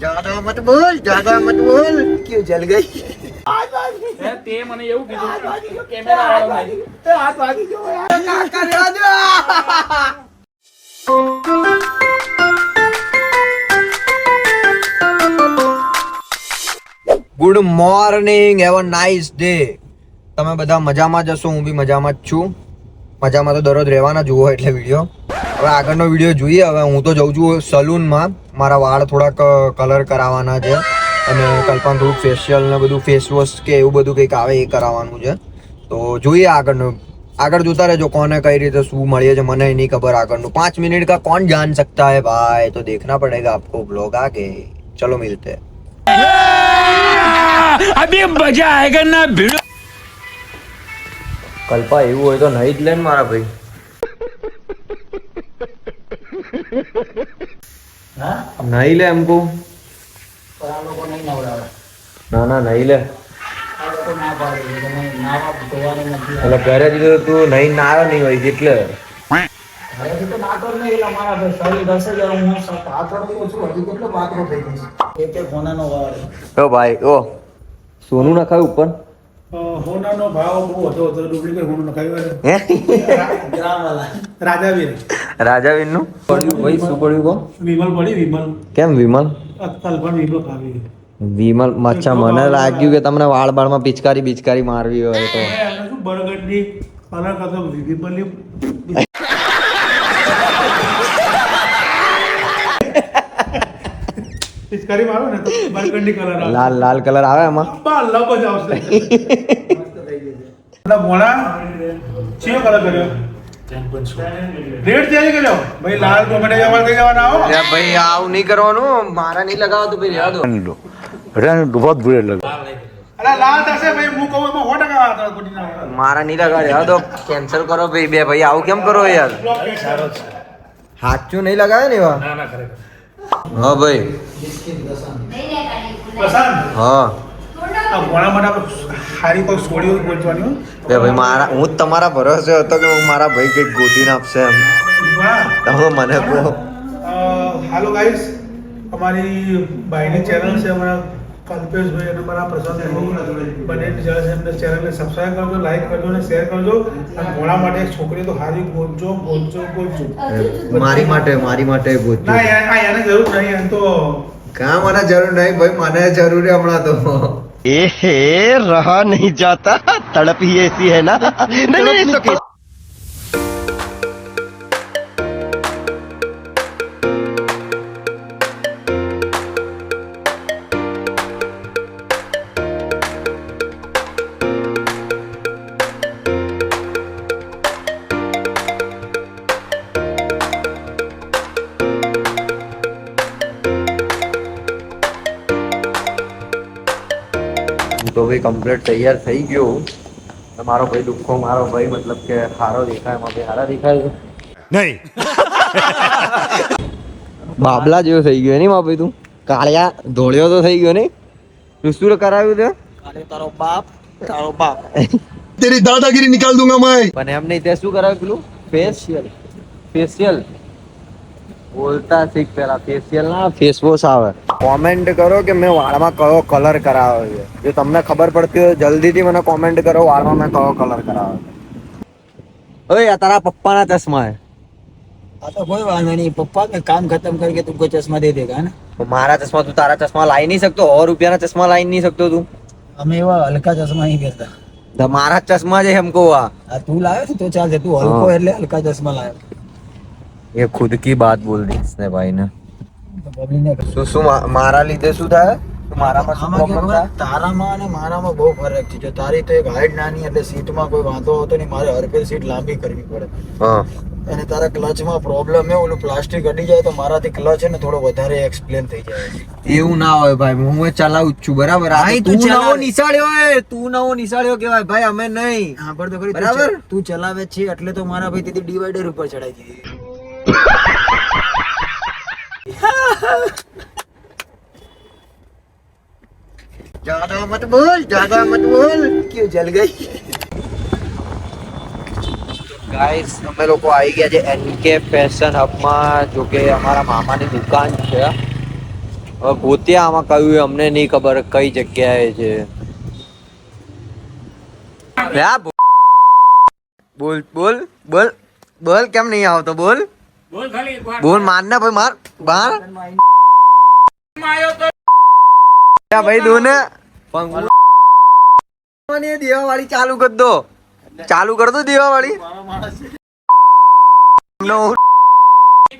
જ્યાદા મત બોલ જ્યાદા મત બોલ. ક્યું જલ ગઈ? Good morning have a nice day તમે બધા મજામાં જ હશો હું બી મજામાં જ છું. મજામાં તો દરરોજ રહેવાના જુઓ એટલે વીડિયો હવે આગળનો વીડિયો જોઈએ હવે હું તો જઉં છું સલૂનમાં. મારા વાળ થોડાક કલર કરાવવાના છે. અને કલ્પના થોડું ફેશિયલ ને બધું ફેસવોશ કે એવું બધું કંઈક આવે એ કરાવવાનું છે. તો જોઈએ આગળનું. આગળ જોતા રહેજો કોને કઈ રીતે શું મળીએ છે. મને નહીં ખબર આગળનું. પાંચ મિનિટ કા કોણ જાન સકતા હે ભાઈ? તો દેખના પડેગા આપકો બ્લોગ આગે. ચલો મિલતે. અભી મજા આયેગા ના ભીડ. કલ્પા એવું હોય તો નહીં જ લેન મારા ભાઈ. નહીં લે એમ કહું. આ લોકો નહીં નવડાવે. ના ના નહીં લે. એટલે ઘરે દીધું તું નહીં ના આવ્યો નહીં હોય એટલે. તો ભાઈ હું ઓ સોનું નખાયું ઉપર? હોનાનો ભાવ બહુ હતો ડુપ્લિકેટ હોનું નખાયું હે? રાજાવીર. રાજાવીનનું ભાઈ શું પડ્યું કો વિમલ પડી વિમલ. કેમ વિમલ? અત્તલ પણ વિમલ ખાવી વિમલ મચ્છા મને લાગ્યું કે તમને વાળ બાળમાં પિચકારી બિચકારી મારવી હોય તો. એ આને શું બરગડની કલર કરતો વિમલની પિચકારી મારો ને તો બરગડની કલર લાલ લાલ કલર આવે એમાં બા લબ જ આવશે. એટલે મોણા ચિયો કલર કર્યો? રેડ ચેન્જ કર્યો ભાઈ લાલ ટોમેટો જવા થઈ જવાના આવો અરે ભાઈ આવું નહીં કરવાનું. મારા નહીં લગાવો તો ભાઈ રહેવા દો. અરે લાલ થશે ભાઈ હું કહું એમાં સો ટકા વાત આવે, ખોટી ના વાત. મારા નહીં લગાવો રહેવા દો. કેન્સલ કરો ભાઈ બે ભાઈ આવું કેમ કરો યાર? હાચું નહીં લગાવે ને એવા? ના ના ખરેખર. હા ભાઈ. હા. આ ઘોડા માટે સારી કોઈ સોડીઓ પહોંચવાની બે ભાઈ મારા હું જ તમારા ભરોસે હતો કે હું મારા ભાઈ કંઈક ગોતીને આપશે એમ. તમે મને કહો. હાલો ગાઈસ અમારી ભાઈની ચેનલ છે અમારા કલ્પેશભાઈ અને મારા પ્રસાદ ચેનલ છે એમને ચેનલને સબસ્ક્રાઈબ કરજો લાઈક કરજો અને શેર કરજો. અને ઘોડા માટે છોકરી તો હારી ગોતજો ગોતજો ગોતજો મારી માટે મારી માટે ગોતજો ના યાર આ એને જરૂર નહીં એમ તો કાં મને જરૂર નહીં ભાઈ મને જરૂર હમણાં તો. एहे रहा नहीं जाता तड़प ही ऐसी है ना नहीं नहीं it's okay. હું તો હવે કમ્પ્લીટ તૈયાર થઈ ગયો મારો ભાઈ દુઃખો મારો ભાઈ મતલબ કે હારો દેખાય મારો હારા દેખાય છે. નહીં. બાબલા જેવો થઈ ગયો નહીં મારો તું. કાળિયા ધોળિયો તો થઈ ગયો નહીં. તું શું કરાવ્યું તે? તારો બાપ તારો બાપ. તેરી દાદાગીરી નિકાલ દુંગા મેં પણ એમ નહીં તે શું કરાવ્યું પેલું? ફેશિયલ ફેશિયલ બોલતા શીખ પેલા ફેશિયલ ના ફેસ વોશ આવે. કોમેન્ટ કરો કે મેં વાળમાં કયો કલર કરાવ્યો છે. જો તમને ખબર પડતી હોય જલ્દીથી મને કોમેન્ટ કરો વાળમાં મેં કયો કલર કરાવ્યો છે. ઓય આ તારા પપ્પાના ચશ્મા હે આ તો કોઈ વાંધો નહીં. પપ્પા કે કામ ખતમ કરકે તુમકો ચશ્મા દે દેગા ને? મારા ચશ્મા તું તારા ચશ્મા લાવી નહીં શકતો? સો રૂપિયાના ચશ્મા લાવી નહીં શકતો તું? અમે એવા હલકા ચશ્મા નહીં પહેરતા. મારા ચશ્મા છે હમકો આ. તું લાવ્યો છે તો ચાલશે. તું હલકો એટલે હલકા ચશ્મા લાવ્યો એ ખુદ કી બાત બોલ દી ને ભાઈ ને શું શું મારા લીધે શું થાય? તારામાં અને મારામાં બહુ ફરક છે. જો તારી તો એક હાઈટ નાની એટલે સીટમાં કોઈ વાંધો હતો નહીં મારે હરફેર સીટ લાંબી કરવી પડે. અને તારા ક્લચમાં પ્રોબ્લેમ હે ઓલું પ્લાસ્ટિક અડી જાય તો મારાથી ક્લચ છે ને થોડો વધારે એક્સપ્લેન થઈ જાય. એવું ના હોય ભાઈ હું ચલાવું જ છું બરાબર? તું નવો નિશાળ્યો તું નવો નિશાળ્યો કેવાય ભાઈ અમે નહીં. તો ખરી બરાબર. તું ચલાવે છે એટલે તો મારા ભાઈ તેથી ડિવાઈડર ઉપર ચડાઈ દીધી. ज्यादा मत बोल ज्यादा मत बोल ક્યું જલ ગઈ ગાઈસ અમે લોકો આવી ગયા છે એનકે ફેશન હબમાં જો કે અમારા મામાની દુકાન છે હવે ભૂતિયા આમાં કયું અમને નહીં ખબર કઈ જગ્યાએ છે લે આ ભૂ- બોલ બોલ બોલ બોલ કેમ નહીં આવતો બોલ બોલ ખાલી બોલ માર ને ભાઈ માર. બાર. માયો તો યા ભાઈ દો ને પણ મને દેવાવાળી ચાલુ કર દો. ચાલુ કર દો દેવાવાળી. નો.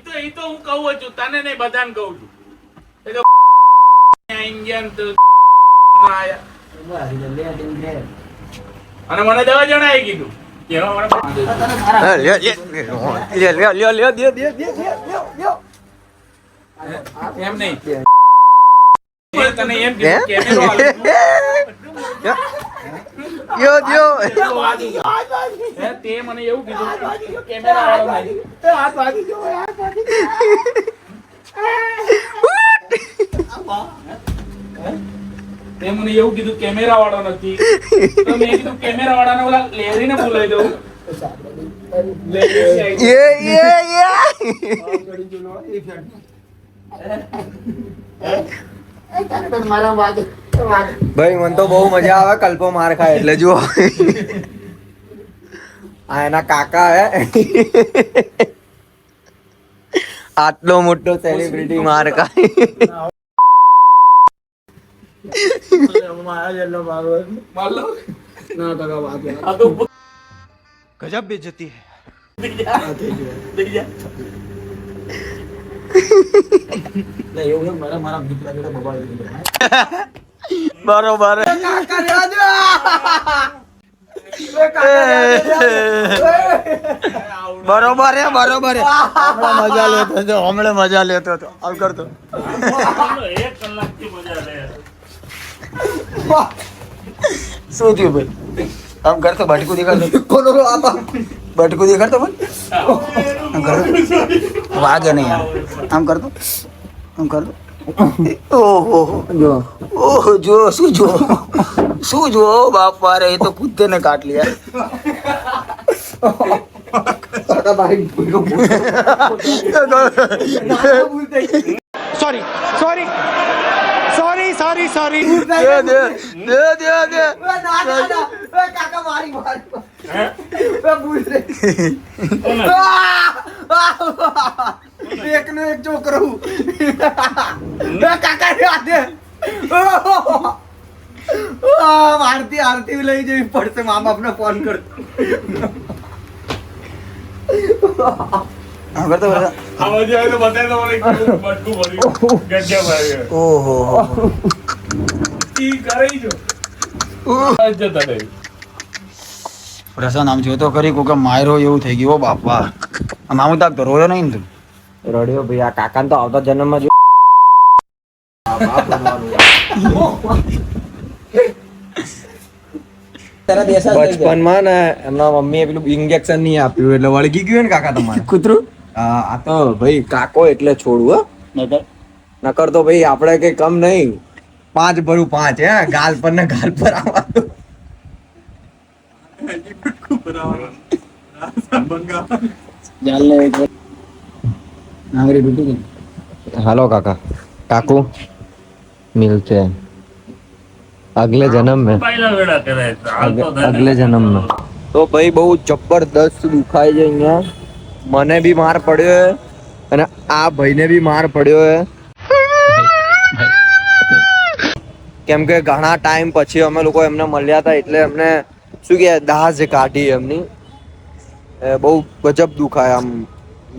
તો ઈ તો હું કહું છું તને નહીં બધાને કહું છું. એ તો ઇન્ડિયન તો આયા. અને મને દવા જણાવી કીધું. કેમેરો તે મને એવું કીધું કેમેરા વાળો નથી. તો મેં કીધું કેમેરા વાળાને ઓલા લેરીને બોલાવી દઉં. યે યે યે ભાઈ મને તો બહુ મજા આવે કલ્પો માર ખાય એટલે જુઓ. આ એના કાકા હે. આટલો મોટો સેલિબ્રિટી માર ખાય. ગજબ બેજતી બરોબર બરોબર હે બરોબર હે. મજા લેતો હતો હમણાં મજા લેતો હતો. આવ કરતો. એક કલાકથી મજા લે. શું થયું ભાઈ આમ કરતો બાટકું દેખાડતો કોનો આમ બાટકું દેખાડતો પણ આમ કરતો વાગે નહીં આમ આમ કરતો આમ કરતો ઓહો જો ઓહો જો શું જો શું જો બાપ મારે એ તો કુદ્ધે ને કાટ લિયા Sorry. Sorry sorry. દે દે દે દે દે. કાકા મારી મારી એક નો એક છોકરો કાકા દે આરતી આરતી લઈ જઈ પડશે. મા બાપ ફોન કરતો પ્રશાંત આમ જોતો કરી કોકે માર્યો એવું થઈ ગયું બાપા. આમ આમ તાક તો રોયો નહીં તું? રડ્યો ભાઈ આ કાકા તો આવતા જન્મમાં જો બચપનમાં ને એમના મમ્મીએ પેલું ઇન્જેક્શન નહીં આપ્યું એટલે વળગી ગયું ને કાકા તમારે. કૂતરું? આ આ તો ભાઈ કાકો એટલે છોડવું હો નકર તો ભાઈ આપણે કઈ કમ નહીં પાંચ ભરું પાંચ હે ગાલ પર ને ગાલ પર આવવાનું ચાલ એક નાગરી તૂટી ગઈ हेलो काका काकू मिलते हैं अगले जन्म में પહેલા વેળા કરે अग- अगले जन्म में તો ભાઈ બહુ જબરદસ્ત દુખાય છે અહીંયા મને બી માર પડ્યો હે અને આ ભાઈને બી માર પડ્યો હે. કેમ કે ઘણા ટાઈમ પછી અમે લોકો એમને મળ્યા હતા એટલે એમને શું કે જે કાઢી એમની. બહુ ગજબ દુખાય આમ.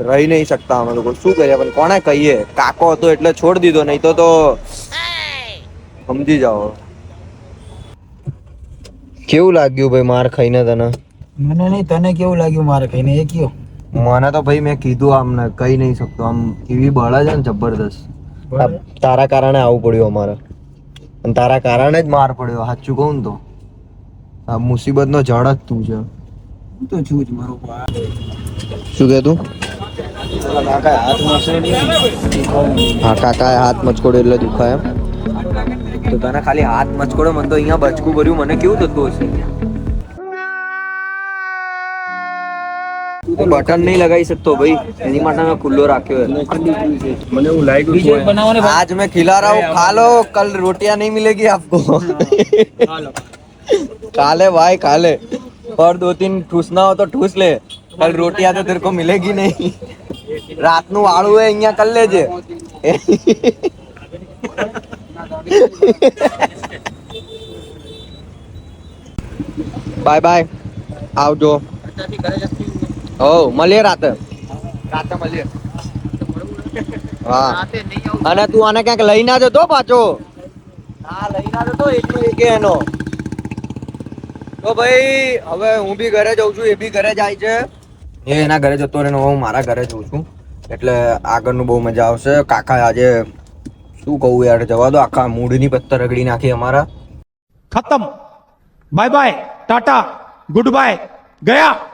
રહી નહીં શકતા અમે લોકો. શું કરીએ પણ કોને કહીએ? કાકો હતો એટલે છોડ દીધો, નહીં તો તો સમજી જાઓ. કેવું લાગ્યું ભાઈ માર ખાઈને તને? મને નહીં, તને કેવું લાગ્યું મારે ખાઈને? એ કયો. મને તો ભાઈ મેં કીધું આમને કહી નહીં શકતો. આમ એવી બળે છે ને જબરદસ્ત. તારા કારણે આવું પડ્યું અમારે. અને તારા કારણે જ માર પડ્યો સાચું કહું ને તો. આ મુસીબતનો જડ જ તું છે. હું તો છું જ મારો શું કે તું? હા કાકા હાથ મચકોડો એટલે દુખાય એમ. તો તને ખાલી હાથ મચકોડો મને તો અહીંયા બચકું ભર્યું. મને કેવું થતું હશે? બટન નહીં લગાવી શકતો ભાઈ એની માટે મેં ખુલ્લો રાખ્યો है आज मैं खिला रहा हूँ खा लो कल रोटियां नहीं मिलेगी आपको खा ले भाई खा ले और दो तीन ठूसना हो तो ठूस ले कल रोटियां तो तेरे को मिलेगी नहीं રાત નું વાળું હોય અહીંયા કરી લેજે બાય બાય આવજો હો મળીએ રાતે. રાતે મળીએ. હા. અને તું આને ક્યાંક લઈ ના જતો પાછો? હા લઈ ના જતો એટલું એક એનો. તો ભાઈ હવે હું બી ઘરે જઉં છું એ બી ઘરે જાય છે. એ એના ઘરે જતો રહે હું મારા ઘરે જઉં છું. એટલે આગળનું બહુ મજા આવશે. કાકા આજે શું કહું યાર જવા દો આખા મૂડની પત્તર રગડી નાખી અમારા. ખતમ. Bye bye tata good bye ગયા.